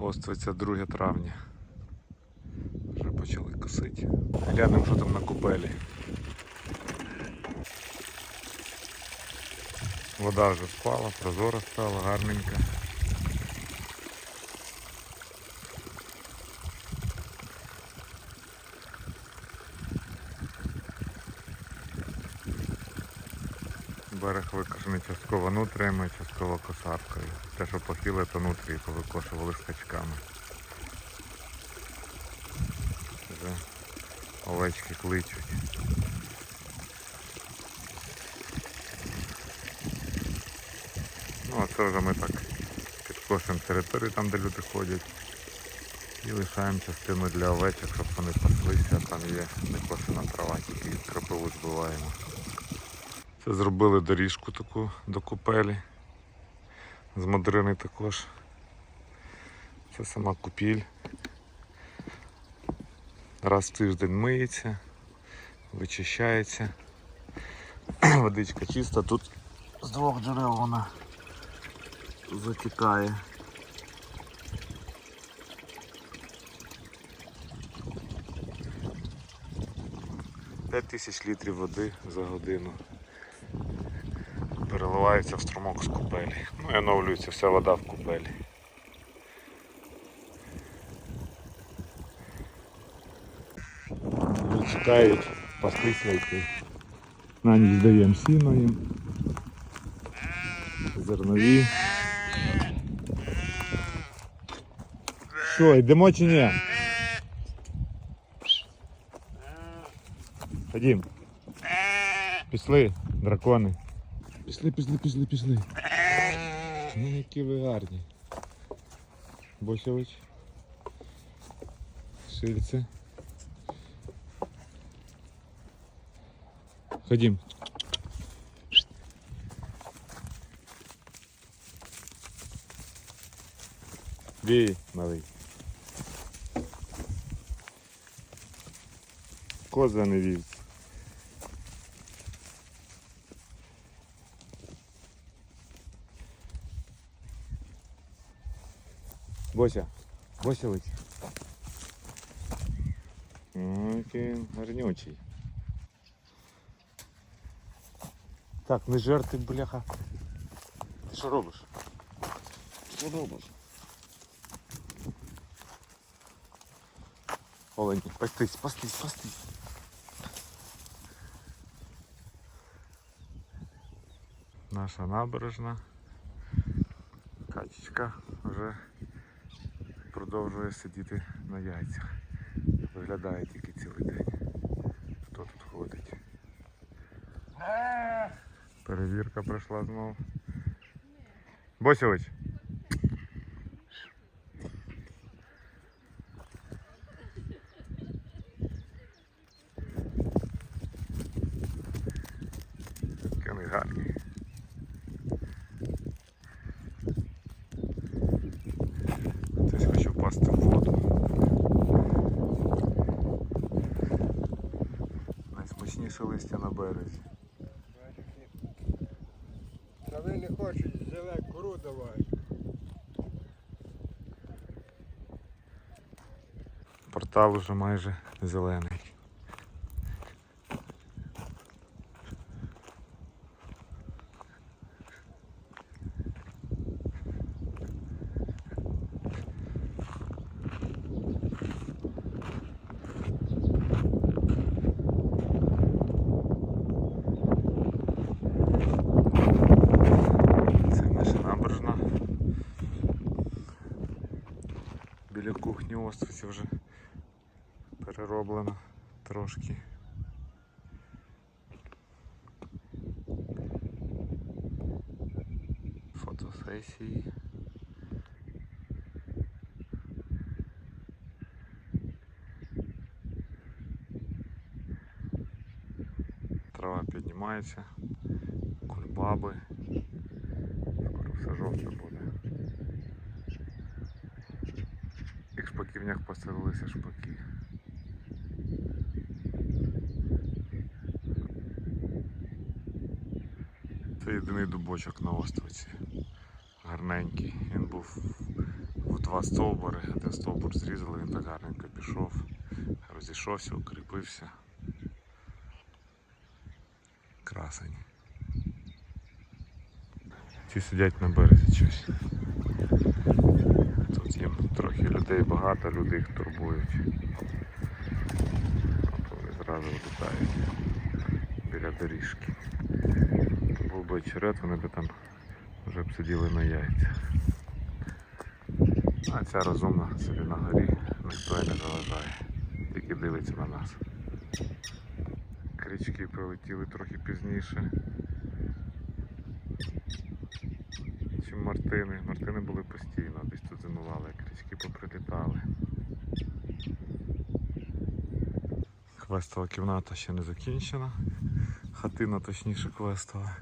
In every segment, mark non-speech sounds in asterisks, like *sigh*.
Оствиця 2 травня. Вже почали косити. Глянемо, що там на купелі. Вода вже спала, прозора стала, гарненька. Викошений частково нутріями, частково косаркою. Те, що похиле, то нутрії повикошували скачками. Вже овечки кличуть. Ну, а це вже ми так підкошуємо територію там, де люди ходять. І лишаємо частину для овечок, щоб вони паслися. Там є некошена трава, тільки кропиву збиваємо. Це зробили доріжку таку до купелі. З модрини також. Це сама купіль. Раз в тиждень миється, вичищається. *clears throat* Водичка чиста, тут з двох джерел вона затікає. П'ять тисяч літрів води за годину переливається в струмок з купелі. Ну і оновлюється вся вода в купелі. Чекають пастися йти. На ніч даємо сіно їм. Зернові. Що, йдемо чи ні? Ходім. Пішли, дракони. Пішли, пішли, пішли, пішли. Ну які ви гарні. Босович. Шильце. Ходім. Бій, малий. Коза не вівці. Бося, Бося. Ой, який він гарнючий. Так, не жерти, бляха. Ти що робиш? Що робиш? Олені, пастись, пастись, пастись. Наша набережна. Качечка вже продовжує сидіти на яйцях. Виглядає тільки цілий день. Хто тут ходить? Перевірка пройшла знову. Босович. Які вони гарні. Хтось хоче впасти в воду. Найсмачніше листя на березі. Та ви не хочете зеле кору давай. Портал уже майже зелений. Це наша набережна. Біля кухні Островці вже перероблено трошки. Фотосесії. Трава піднімається, кульбаби. Скоро все жовте буде. І в шпаківнях поселилися шпаки. Це єдиний дубочок на островці. Гарненький. Він був в два стовбури, один стовбур зрізали, він так гарненько пішов, розійшовся, укріпився. Красень. Ці сидять на березі щось. Тут їм трохи людей багато, люди їх турбують. От вони зразу літають біля доріжки. Був би очерет, вони б там вже б на яйцях. А ця розумна собі на горі ніхто і не заважає, тільки дивиться на нас. Крічки прилетіли трохи пізніше. Чим мартини. Мартини були постійно, десь тут зимували, крічки поприлітали. Квестова кімната ще не закінчена. Хатина точніше квестова.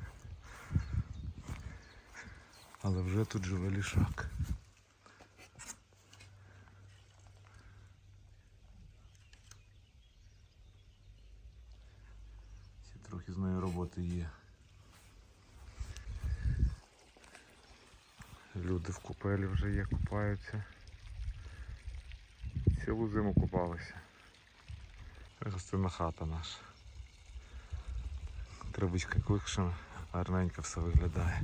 Але вже тут живе лішак. Трохи з нею роботи є. Люди в купелі вже є, купаються. Цілу зиму купалися. Гостинна хата наша. Травичка кликшена, гарненько все виглядає.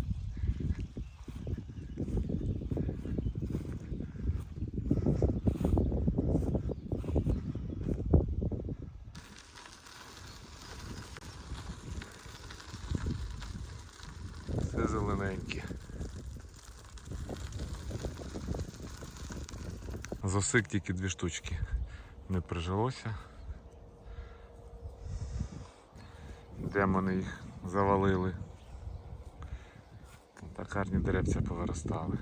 Все зелененьке. Засик тільки дві штучки. Не прижилося. Демони їх завалили. Так гарні деревця повиростали.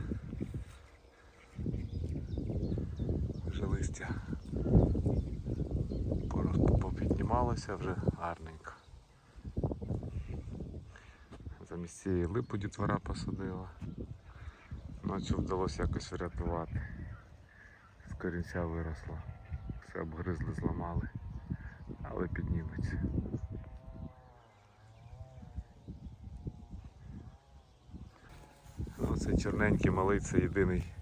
Вже листя попіднімалося вже гарненько. Замість цієї липу дітвора посадила. Ночі вдалося якось врятувати. З корінця виросло. Все обгризли, зламали, але підніметься. Ну, це чорненький малий, це єдиний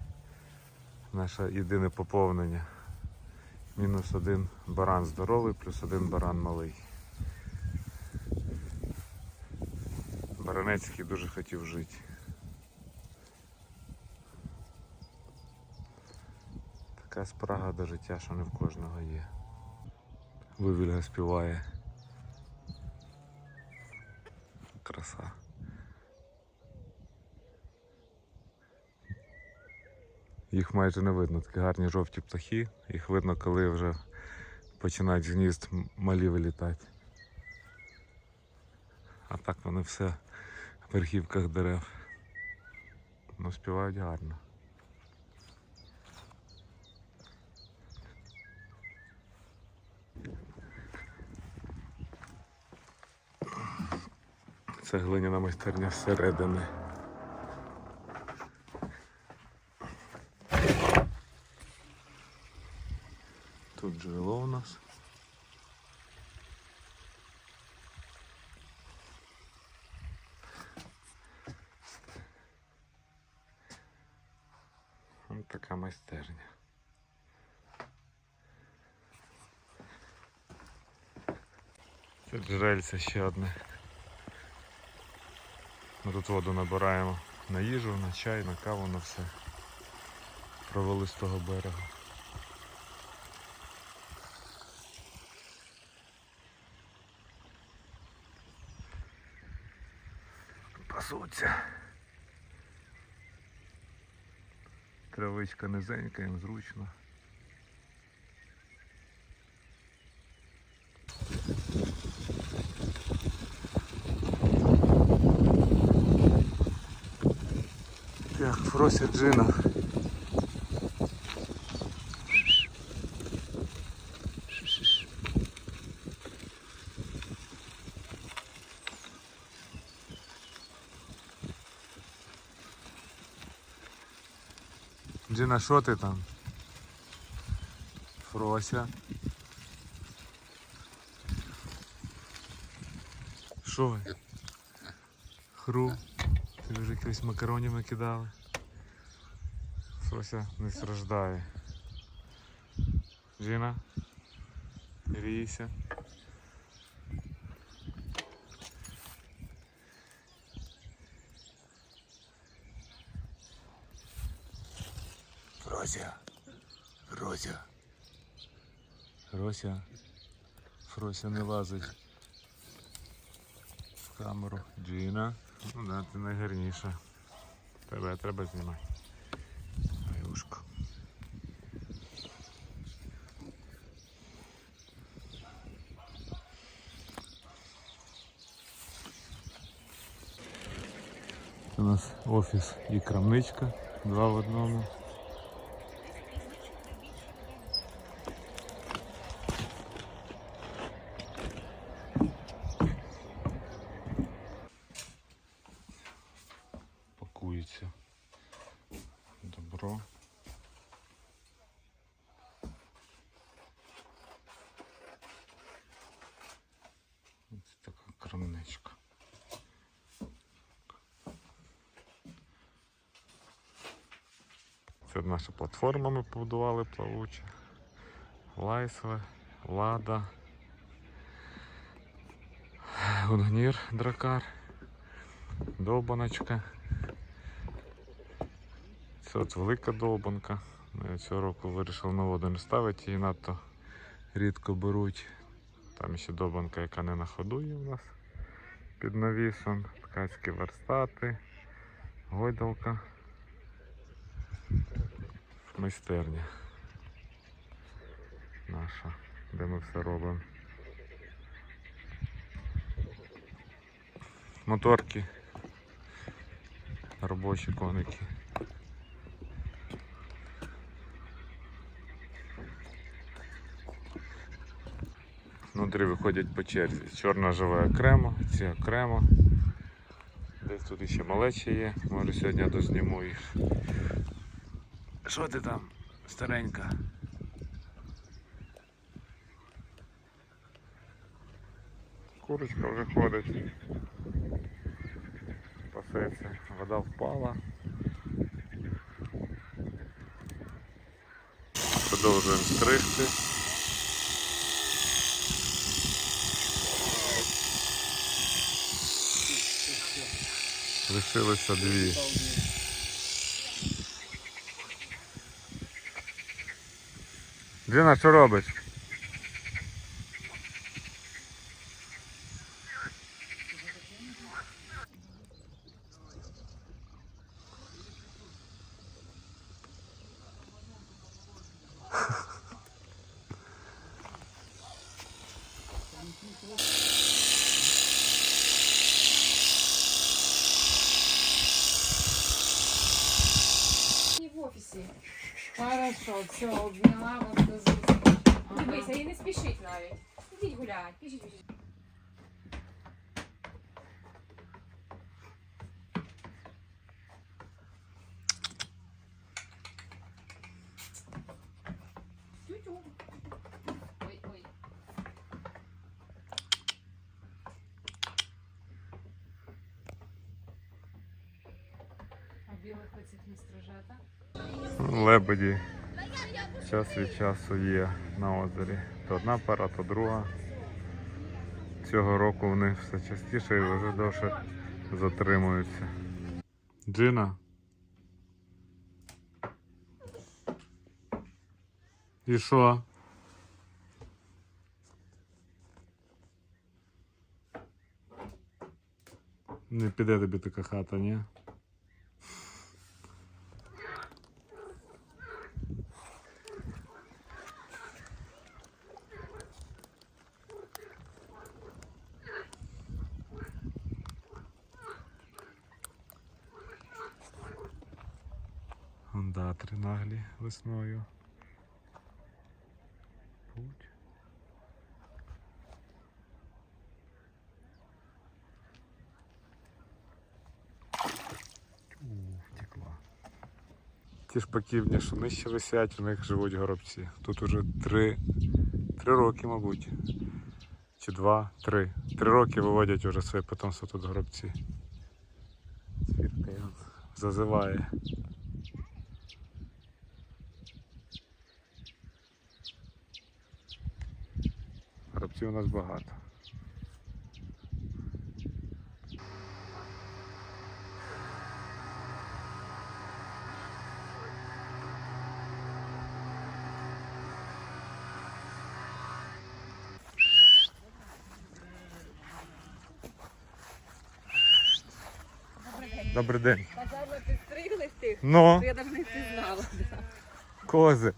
наше єдине поповнення. Мінус один баран здоровий, плюс один баран малий. Баранецький дуже хотів жити. Така спрага до життя, що не в кожного є. Вивільга співає. Краса. Їх майже не видно, такі гарні жовті птахи. Їх видно, коли вже починають з гнізд малі вилітати. А так вони все верхівках дерев. Ну, співають гарно. Це глиняна майстерня зсередини. Тут джерело у нас. Ось така майстерня. Це джерельце ще одне. Ми тут воду набираємо на їжу, на чай, на каву, на все. Провели з того берега. Пасуться. Травичка низенька, їм зручно. Так, просять джина. Джина, що ти там? Фрося. Що ви? Хру. Ти вже якихось макаронів накидали. Фрося не страждає. Джина, грійся. Фрося, Фрося. Фрося. Фрося не лазить в камеру. Джина. Ну да, ти найгарніша. Тебе треба знімати. Аюшка. У нас офіс і крамничка, два в одному. Пакується добро. Ось така крамничка. Це наша платформа ми побудували плавуча. Лайсове, лада. Унгнір дракар. Довбаночка. Це от велика довбанка. Ми цього року вирішили на воду не ставити, її надто рідко беруть. Там ще довбанка, яка не на ходу є у нас під навісом. Ткацькі верстати, гойдалка. Майстерня наша, де ми все робимо. Моторки, робочі коники. Внутрі виходять по черзі. Чорна живе окремо, ці окремо. Десь тут ще малечі є, може сьогодні дозніму їх. Що ти там, старенька? Курочка вже ходить. Пасеться. Вода впала. Продовжуємо стригти. Лишилося дві. Джина, що робиш? В офісі. Хорошо, все, обняла вас до зустрічі. Дивися, і не спішіть навіть. Ідіть гуляти, біжіть, біжіть. Лебеді час від часу є на озері. То одна пара, то друга. Цього року вони все частіше і вже довше затримуються. Джина. І що? Не піде тобі така хата, ні? Ондатри наглі весною. Путь. У. Ті шпаківні, що нижче висять, в них живуть горобці. Тут уже три, три роки, мабуть. Чи два, три. Три роки виводять уже своє потомство тут горобці. Свідка зазиває. Опцій у нас багато. Добрий день. Бажано підстригли тих, Ну, я навіть не впізнала. кози.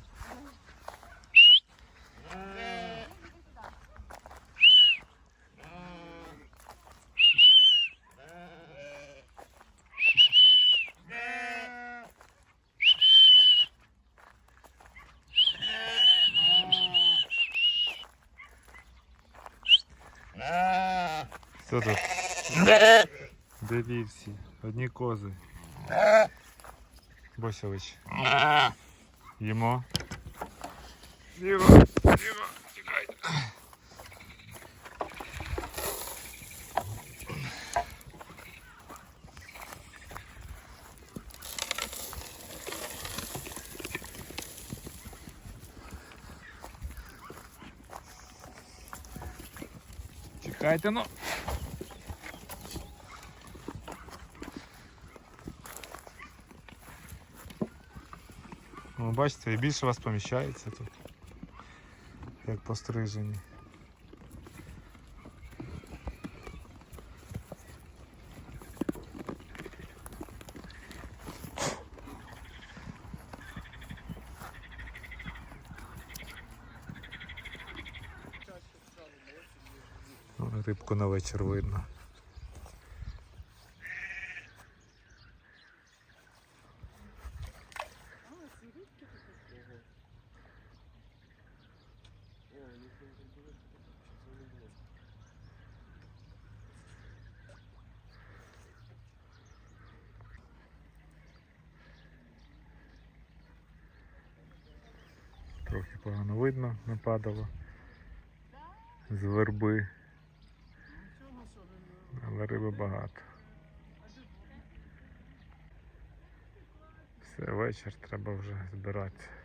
всі? Одні кози. Босович. Їмо. Їмо, їмо, тікайте. Чекайте, ну. Ну, бачите, і більше вас поміщається тут. Як пострижені. Ну, Рибку на вечір видно. Трохи погано видно, не падало з верби. Але риби багато. Все, вечір, треба вже збирати.